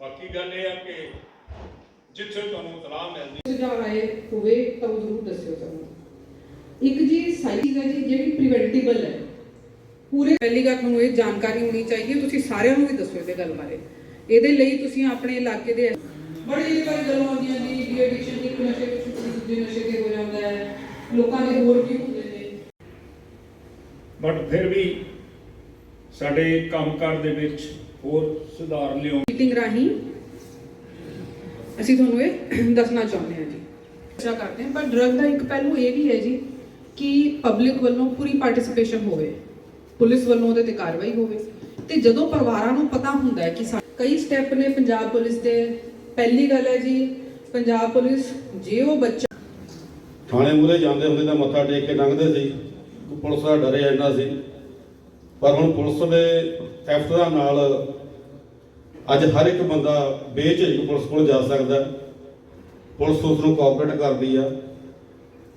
ਬਾਕੀ ਗੱਲ ਇਹ ਆ ਕਿ ਜਿੱਥੇ ਤੁਹਾਨੂੰ ਇਤਲਾਹ ਮਿਲਦੀ ਸੁਝਾਅ ਆਏ ਹੋਵੇ ਤਾਂ ਉਹ ਜ਼ਰੂਰ ਦੱਸਿਓ ਸਾਨੂੰ। ਇੱਕ ਜੀ ਸਾਈਜ਼ ਹੈ ਜੀ ਜਿਹੜੀ ਪ੍ਰੀਵੈਂਟੇਬਲ ਹੈ। ਪੂਰੇ ਪਹਿਲੀ ਗੱਲ ਤੁਹਾਨੂੰ ਇਹ ਜਾਣਕਾਰੀ ਹੋਣੀ ਚਾਹੀਦੀ ਹੈ ਤੁਸੀਂ ਸਾਰਿਆਂ ਨੂੰ ਵੀ ਦੱਸੋ ਇਹਦੇ ਗੱਲ ਬਾਰੇ। ਇਹਦੇ ਲਈ ਤੁਸੀਂ ਆਪਣੇ ਇਲਾਕੇ ਦੇ ਬੜੀ ਜਿਹੜੀ ਵਾਰੀ ਗੱਲਾਂ ਆਉਂਦੀਆਂ ਜੀ ਡੀ ਐਡਿਕਸ਼ਨ ਇੱਕ ਨਸ਼ੇ ਦੂਜੇ ਨਸ਼ੇ ਤੇ ਹੋ ਜਾਂਦਾ ਹੈ। ਲੋਕਾਂ ਦੇ ਹੋਰ ਕੀ ਹੁੰਦੇ ਨੇ। ਬਟ ਫਿਰ ਵੀ ਸਾਡੇ ਕੰਮਕਾਰ ਦੇ ਵਿੱਚ ਹੋਰ ਸੁਧਾਰ ਲਿਆਉਣ ਮੀਟਿੰਗ ਰਾਹੀਂ ਅਸੀਂ ਤੁਹਾਨੂੰ ਇਹ ਦੱਸਣਾ ਚਾਹੁੰਦੇ ਹਾਂ ਜੀ। ਚਰਚਾ ਕਰਦੇ ਹਾਂ ਪਰ ਡਰਗ ਦਾ ਇੱਕ ਪਹਿਲੂ ਇਹ ਵੀ ਹੈ ਜੀ ਕਿ ਪਬਲਿਕ ਵੱਲੋਂ ਪੂਰੀ ਪਾਰਟਿਸਿਪੇਸ਼ਨ ਹੋਵੇ ਪੁਲਿਸ ਵੱਲੋਂ ਉਹਦੇ ਤੇ ਕਾਰਵਾਈ ਹੋਵੇ। ਤੇ ਜਦੋਂ ਪਰਿਵਾਰਾਂ ਨੂੰ ਪਤਾ ਹੁੰਦਾ ਹੈ ਕਿ ਕਈ ਸਟੈਪ ਨੇ ਪੰਜਾਬ ਪੁਲਿਸ ਦੇ। ਪਹਿਲੀ ਗੱਲ ਹੈ ਜੀ ਪੰਜਾਬ ਪੁਲਿਸ ਜੇ ਉਹ ਬੱਚਾ ਥਾਣੇ ਮੂਹਰੇ ਜਾਂਦੇ ਹੁੰਦੇ ਤਾਂ ਮੱਥਾ ਟੇਕ ਕੇ ਲੰਘਦੇ ਸੀ। ਪੁਲਿਸ ਦਾ ਡਰੇ ਇੰਨਾ ਸੀ। ਪਰ ਹੁਣ ਪੁਲਿਸ ਦੇ ਅਫਸਰਾਂ ਨਾਲ ਅੱਜ ਹਰ ਇੱਕ ਬੰਦਾ ਬੇਝਿਜਕ ਪੁਲਿਸ ਕੋਲ ਜਾ ਸਕਦਾ ਪੁਲਿਸ ਉਸ ਨੂੰ ਕੋਆਪਰੇਟ ਕਰਦੀ ਆ।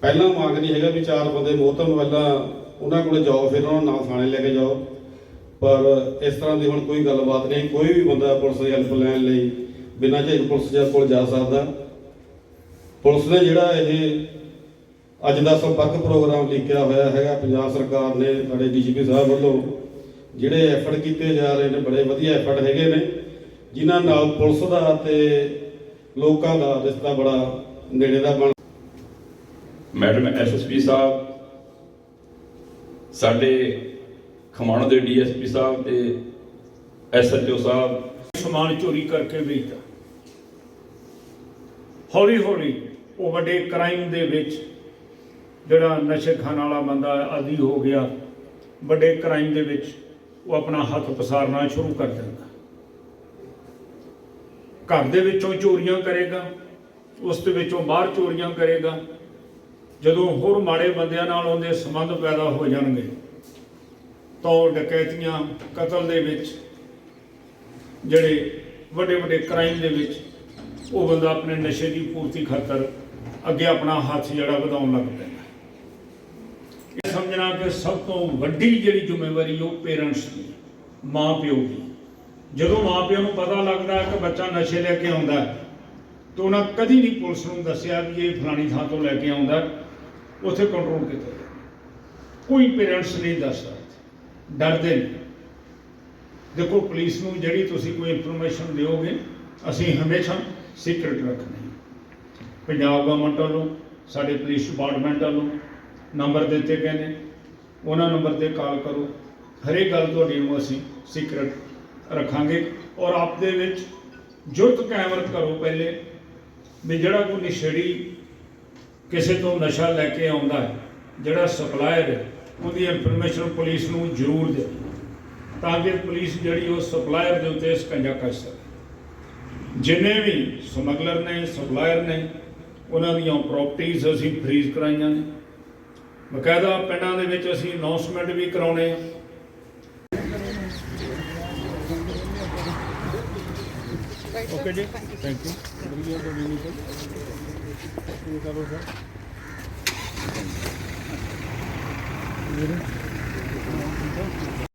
ਪਹਿਲਾਂ ਮੰਗ ਨਹੀਂ ਹੈਗਾ ਵੀ ਚਾਰ ਬੰਦੇ ਮੋਹਤਮ ਪਹਿਲਾਂ ਉਹਨਾਂ ਕੋਲ ਜਾਓ, ਫਿਰ ਉਹਨਾਂ ਨੂੰ ਨਾਲ ਥਾਣੇ ਲੈ ਕੇ ਜਾਓ। ਪਰ ਇਸ ਤਰ੍ਹਾਂ ਦੀ ਹੁਣ ਕੋਈ ਗੱਲਬਾਤ ਨਹੀਂ, ਕੋਈ ਵੀ ਬੰਦਾ ਪੁਲਿਸ ਦੀ ਹੈਲਪ ਲੈਣ ਲਈ ਬਿਨਾਂ ਝਿਜਕ ਪੁਲਿਸ ਦੇ ਕੋਲ ਜਾ ਸਕਦਾ। ਪੁਲਿਸ ਨੇ ਜਿਹੜਾ ਇਹ ਅੱਜ ਦਾ ਸੰਪਰਕ ਪ੍ਰੋਗਰਾਮ ਲਿਖਿਆ ਹੋਇਆ ਹੈਗਾ, ਪੰਜਾਬ ਸਰਕਾਰ ਨੇ ਸਾਡੇ ਡੀਜੀਪੀ ਸਾਹਿਬ ਵੱਲੋਂ ਜਿਹੜੇ ਐਫਰਟ ਕੀਤੇ ਜਾ ਰਹੇ ਨੇ ਬੜੇ ਵਧੀਆ ਐਫਰਟ ਹੈਗੇ ਨੇ ਜਿਨ੍ਹਾਂ ਨਾਲ ਪੁਲਿਸ ਦਾ ਤੇ ਲੋਕਾਂ ਦਾ ਰਿਸ਼ਤਾ ਬੜਾ ਨੇੜੇ ਦਾ ਬਣ ਮੈਡਮ ਐਸਐਸਪੀ ਸਾਹਿਬ ਸਾਡੇ ਖਮਾਣੋ ਦੇ ਡੀਐਸਪੀ ਸਾਹਿਬ ਤੇ ਐਸਐਚਓ ਸਾਹਿਬ। ਸਮਾਨ ਚੋਰੀ ਕਰਕੇ ਵੇਚਦਾ। ਹੌਲੀ ਹੌਲੀ ਉਹ ਵੱਡੇ ਕ੍ਰਾਈਮ ਦੇ ਵਿੱਚ ਜਿਹੜਾ ਨਸ਼ੇ ਖਾਣ ਵਾਲਾ ਬੰਦਾ ਆਦੀ ਹੋ ਗਿਆ ਵੱਡੇ ਕ੍ਰਾਈਮ ਦੇ ਵਿੱਚ ਉਹ ਆਪਣਾ ਹੱਥ ਪਸਾਰਨਾ ਸ਼ੁਰੂ ਕਰ ਦਿੰਦਾ। ਘਰ ਦੇ ਵਿੱਚੋਂ ਚੋਰੀਆਂ ਕਰੇਗਾ, ਉਸ ਦੇ ਵਿੱਚੋਂ ਬਾਹਰ ਚੋਰੀਆਂ ਕਰੇਗਾ। ਜਦੋਂ ਹੋਰ ਮਾੜੇ ਬੰਦਿਆਂ ਨਾਲ ਉਹਦੇ ਸੰਬੰਧ ਪੈਦਾ ਹੋ ਜਾਣਗੇ, ਤਾਂ ਉਹ ਡਕੈਤੀਆਂ ਕਤਲ ਦੇ ਵਿੱਚ, ਜਿਹੜੇ ਵੱਡੇ ਵੱਡੇ ਕ੍ਰਾਈਮ ਦੇ ਵਿੱਚ, ਉਹ ਬੰਦਾ ਆਪਣੇ ਨਸ਼ੇ ਦੀ ਪੂਰਤੀ ਖਾਤਰ ਅੱਗੇ ਆਪਣਾ ਹੱਥ ਜਿਹੜਾ ਵਧਾਉਣ ਲੱਗ ਪੈਂਦਾ। ਇਹ ਸਮਝਣਾ ਕਿ ਸਭ ਤੋਂ ਵੱਡੀ ਜਿਹੜੀ ਜ਼ਿੰਮੇਵਾਰੀ ਉਹ ਪੇਰੈਂਟਸ ਦੀ ਮਾਂ ਪਿਓ ਦੀ। ਜਦੋਂ ਮਾਂ ਪਿਓ ਨੂੰ ਪਤਾ ਲੱਗਦਾ ਕਿ ਬੱਚਾ ਨਸ਼ੇ ਲੈ ਕੇ ਆਉਂਦਾ ਤਾਂ ਉਹਨਾਂ ਕਦੀ ਨਹੀਂ ਪੁਲਿਸ ਨੂੰ ਦੱਸਿਆ ਵੀ ਇਹ ਫਲਾਣੀ ਥਾਂ ਤੋਂ ਲੈ ਕੇ ਆਉਂਦਾ ਉੱਥੇ ਕੰਟਰੋਲ ਕੀਤਾ ਕੋਈ ਪੇਰੈਂਟਸ ਨਹੀਂ ਦੱਸਦਾ ਡਰਦੇ ਨੇ ਦੇਖੋ, ਪੁਲਿਸ ਨੂੰ ਜਿਹੜੀ ਤੁਸੀਂ ਕੋਈ ਇਨਫੋਰਮੇਸ਼ਨ ਦਿਓਗੇ, ਅਸੀਂ ਹਮੇਸ਼ਾ ਸੀਕ੍ਰੀਟ ਰੱਖਦੇ ਹੈ। ਪੰਜਾਬ ਗਵਰਨਮੈਂਟ ਵੱਲੋਂ, ਸਾਡੇ ਪੁਲਿਸ ਡਿਪਾਰਟਮੈਂਟ ਵੱਲੋਂ ਨੰਬਰ ਦਿੱਤੇ ਗਏ ਨੇ। ਉਹਨਾਂ ਨੰਬਰ ਤੇ ਕਾਲ ਕਰੋ। ਹਰੇਕ ਗੱਲ ਤੁਹਾਡੀ ਨੂੰ ਅਸੀਂ ਸੀਕ੍ਰੀਟ ਰੱਖਾਂਗੇ ਔਰ ਆਪ ਦੇ ਵਿੱਚ ਜੁਰਤ ਕਾਇਮ ਕਰੋ ਪਹਿਲੇ ਵੀ ਜਿਹੜਾ ਕੋਈ ਨਸ਼ੇੜੀ ਕਿਸੇ ਤੋਂ ਨਸ਼ਾ ਲੈ ਕੇ ਆਉਂਦਾ ਹੈ, ਜਿਹੜਾ ਸਪਲਾਇਰ ਹੈ, ਉਹਦੀ ਇਨਫੋਰਮੇਸ਼ਨ ਪੁਲਿਸ ਨੂੰ ਜ਼ਰੂਰ ਦੇ ਤਾਂ ਕਿ ਪੁਲਿਸ ਜਿਹੜੀ ਉਹ ਸਪਲਾਇਰ ਦੇ ਉੱਤੇ ਸਕੰਜਾ ਕਰ ਸਕੇ। ਜਿੰਨੇ ਵੀ ਸਮਗਲਰ ਨੇ ਸਪਲਾਇਰ ਨੇ, ਉਹਨਾਂ ਦੀਆਂ ਪ੍ਰਾਪਰਟੀਆਂ ਅਸੀਂ ਫ੍ਰੀਜ਼ ਕਰਾਈਆਂ ਨੇ। ਬਕਾਇਦਾ ਪਿੰਡਾਂ ਦੇ ਵਿੱਚ ਅਸੀਂ ਅਨਾਉਂਸਮੈਂਟ ਵੀ ਕਰਾਉਣੇ ਆ। ਓਕੇ ਜੀ। ਥੈਂਕ ਯੂ ਬੜੀ ਬੜੀ ਨਹੀਂ ਇਹ ਕਰੋ ਸਰ ਵੀਰੇ